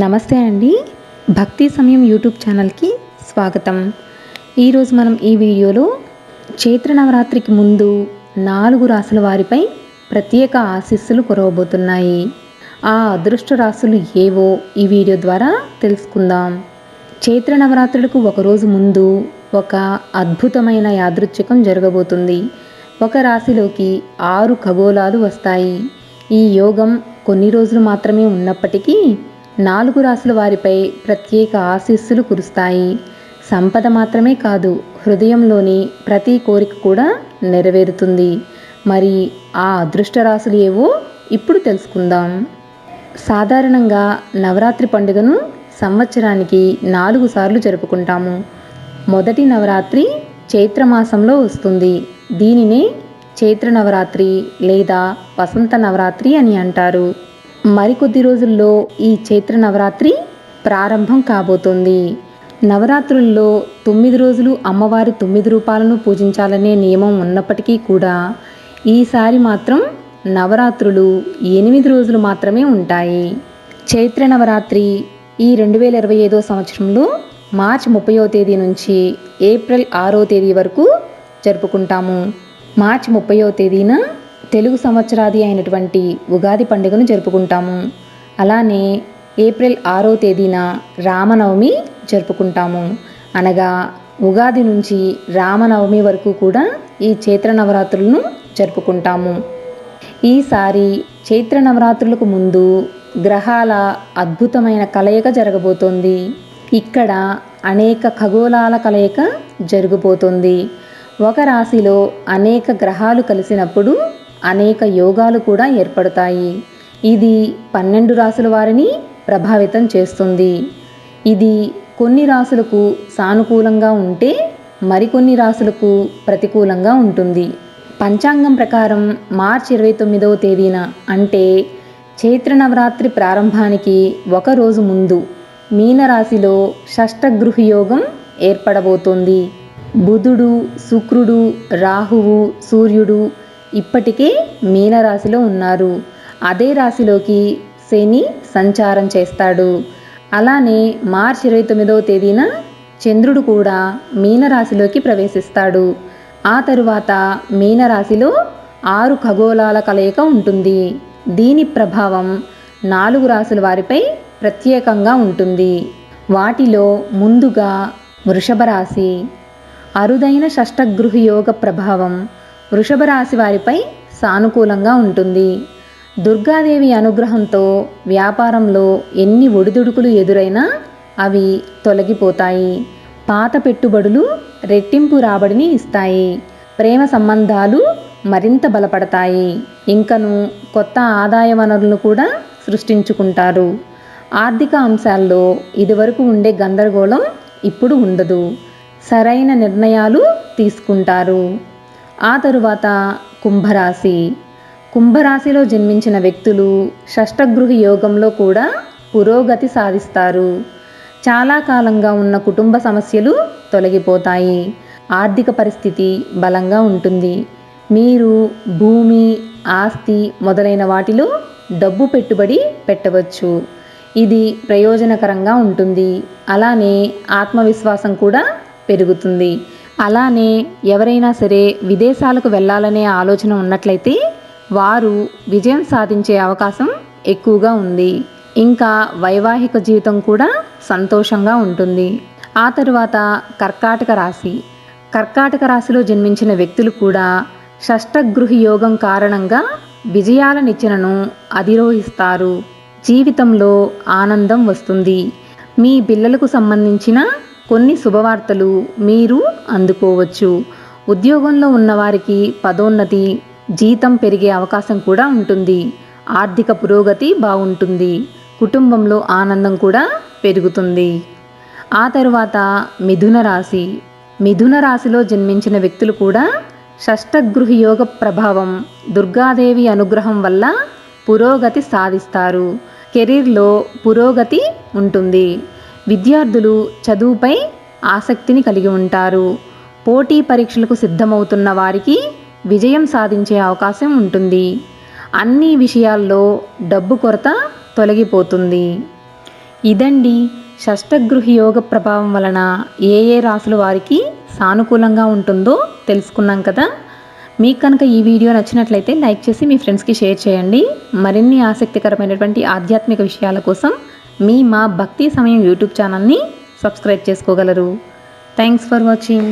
నమస్తే అండి. భక్తి సమయం యూట్యూబ్ ఛానల్కి స్వాగతం. ఈరోజు మనం ఈ వీడియోలో చైత్ర నవరాత్రికి ముందు నాలుగు రాసుల వారిపై ప్రత్యేక ఆశీస్సులు కురవబోతున్నాయి ఆ అదృష్ట రాసులు ఏవో ఈ వీడియో ద్వారా తెలుసుకుందాం. చైత్ర నవరాత్రులకు ఒకరోజు ముందు ఒక అద్భుతమైన యాదృచ్ఛికం జరగబోతుంది. ఒక రాశిలోకి ఆరు ఖగోళాలు వస్తాయి. ఈ యోగం కొన్ని రోజులు మాత్రమే ఉన్నప్పటికీ నాలుగు రాసుల వారిపై ప్రత్యేక ఆశీస్సులు కురుస్తాయి. సంపద మాత్రమే కాదు హృదయంలోని ప్రతి కోరిక కూడా నెరవేరుతుంది. మరి ఆ అదృష్ట రాసులు ఏవో ఇప్పుడు తెలుసుకుందాం. సాధారణంగా నవరాత్రి పండుగను సంవత్సరానికి నాలుగు సార్లు జరుపుకుంటాము. మొదటి నవరాత్రి చైత్రమాసంలో వస్తుంది. దీనినే చైత్ర నవరాత్రి లేదా వసంత నవరాత్రి అని అంటారు. మరికొద్ది రోజుల్లో ఈ చైత్ర నవరాత్రి ప్రారంభం కాబోతోంది. నవరాత్రుల్లో తొమ్మిది రోజులు అమ్మవారి తొమ్మిది రూపాలను పూజించాలనే నియమం ఉన్నప్పటికీ కూడా ఈసారి మాత్రం నవరాత్రులు ఎనిమిది రోజులు మాత్రమే ఉంటాయి. చైత్ర నవరాత్రి ఈ రెండు వేల ఇరవై ఐదో సంవత్సరంలో మార్చి ముప్పయో తేదీ నుంచి ఏప్రిల్ ఆరో తేదీ వరకు జరుపుకుంటాము. మార్చి ముప్పయో తేదీన తెలుగు సంవత్సరాది అయినటువంటి ఉగాది పండుగను జరుపుకుంటాము. అలానే ఏప్రిల్ ఆరో తేదీన రామనవమి జరుపుకుంటాము. అనగా ఉగాది నుంచి రామనవమి వరకు కూడా ఈ చైత్ర నవరాత్రులను జరుపుకుంటాము. ఈసారి చైత్ర నవరాత్రులకు ముందు గ్రహాల అద్భుతమైన కలయిక జరగబోతోంది. ఇక్కడ అనేక ఖగోళాల కలయిక జరగబోతోంది. ఒక రాశిలో అనేక గ్రహాలు కలిసినప్పుడు అనేక యోగాలు కూడా ఏర్పడతాయి. ఇది పన్నెండు రాసుల వారిని ప్రభావితం చేస్తుంది. ఇది కొన్ని రాసులకు సానుకూలంగా ఉంటే మరికొన్ని రాసులకు ప్రతికూలంగా ఉంటుంది. పంచాంగం ప్రకారం మార్చి ఇరవై తొమ్మిదవ తేదీన అంటే చైత్ర నవరాత్రి ప్రారంభానికి ఒక రోజు ముందు మీనరాశిలో షష్టగృహ యోగం ఏర్పడబోతోంది. బుధుడు శుక్రుడు రాహువు సూర్యుడు ఇప్పటికే మీనరాశిలో ఉన్నారు. అదే రాశిలోకి శని సంచారం చేస్తాడు. అలానే మార్చి ఇరవై తొమ్మిదవ తేదీన చంద్రుడు కూడా మీనరాశిలోకి ప్రవేశిస్తాడు. ఆ తరువాత మీనరాశిలో ఆరు ఖగోళాల కలయిక ఉంటుంది. దీని ప్రభావం నాలుగు రాశుల వారిపై ప్రత్యేకంగా ఉంటుంది. వాటిలో ముందుగా వృషభ రాశి. అరుదైన షష్టగృహ యోగ ప్రభావం వృషభ రాశి వారిపై సానుకూలంగా ఉంటుంది. దుర్గాదేవి అనుగ్రహంతో వ్యాపారంలో ఎన్ని ఒడిదుడుకులు ఎదురైనా అవి తొలగిపోతాయి. పాత పెట్టుబడులు రెట్టింపు రాబడిని ఇస్తాయి. ప్రేమ సంబంధాలు మరింత బలపడతాయి. ఇంకను కొత్త ఆదాయ వనరులను కూడా సృష్టించుకుంటారు. ఆర్థిక అంశాల్లో ఇదివరకు ఉండే గందరగోళం ఇప్పుడు ఉండదు. సరైన నిర్ణయాలు తీసుకుంటారు. ఆ తరువాత కుంభరాశి. కుంభరాశిలో జన్మించిన వ్యక్తులు షష్టగృహ యోగంలో కూడా పురోగతి సాధిస్తారు. చాలా కాలంగా ఉన్న కుటుంబ సమస్యలు తొలగిపోతాయి. ఆర్థిక పరిస్థితి బలంగా ఉంటుంది. మీరు భూమి ఆస్తి మొదలైన వాటిలో డబ్బు పెట్టుబడి పెట్టవచ్చు. ఇది ప్రయోజనకరంగా ఉంటుంది. అలానే ఆత్మవిశ్వాసం కూడా పెరుగుతుంది. అలానే ఎవరైనా సరే విదేశాలకు వెళ్ళాలనే ఆలోచన ఉన్నట్లయితే వారు విజయం సాధించే అవకాశం ఎక్కువగా ఉంది. ఇంకా వైవాహిక జీవితం కూడా సంతోషంగా ఉంటుంది. ఆ తరువాత కర్కాటక రాశి. కర్కాటక రాశిలో జన్మించిన వ్యక్తులు కూడా షష్టగృహ యోగం కారణంగా విజయాల నిచ్చెనను అధిరోహిస్తారు. జీవితంలో ఆనందం వస్తుంది. మీ పిల్లలకు సంబంధించిన కొన్ని శుభవార్తలు మీరు అందుకోవచ్చు. ఉద్యోగంలో ఉన్నవారికి పదోన్నతి జీతం పెరిగే అవకాశం కూడా ఉంటుంది. ఆర్థిక పురోగతి బాగుంటుంది. కుటుంబంలో ఆనందం కూడా పెరుగుతుంది. ఆ తరువాత మిథున రాశి. మిథున రాశిలో జన్మించిన వ్యక్తులు కూడా షష్టగృహయోగ ప్రభావం దుర్గాదేవి అనుగ్రహం వల్ల పురోగతి సాధిస్తారు. కెరీర్లో పురోగతి ఉంటుంది. విద్యార్థులు చదువుపై ఆసక్తిని కలిగి ఉంటారు. పోటీ పరీక్షలకు సిద్ధమవుతున్న వారికి విజయం సాధించే అవకాశం ఉంటుంది. అన్ని విషయాల్లో డబ్బు కొరత తొలగిపోతుంది. ఇదండి షష్టగృహయోగ ప్రభావం వలన ఏ ఏ రాసుల వారికి సానుకూలంగా ఉంటుందో తెలుసుకున్నాం కదా? మీకు కనుక ఈ వీడియో నచ్చినట్లయితే లైక్ చేసి మీ ఫ్రెండ్స్కి షేర్ చేయండి. మరిన్ని ఆసక్తికరమైనటువంటి ఆధ్యాత్మిక విషయాల కోసం మీ మా భక్తి సమయం యూట్యూబ్ ఛానల్ని సబ్స్క్రైబ్ చేసుకోగలరు. Thanks for watching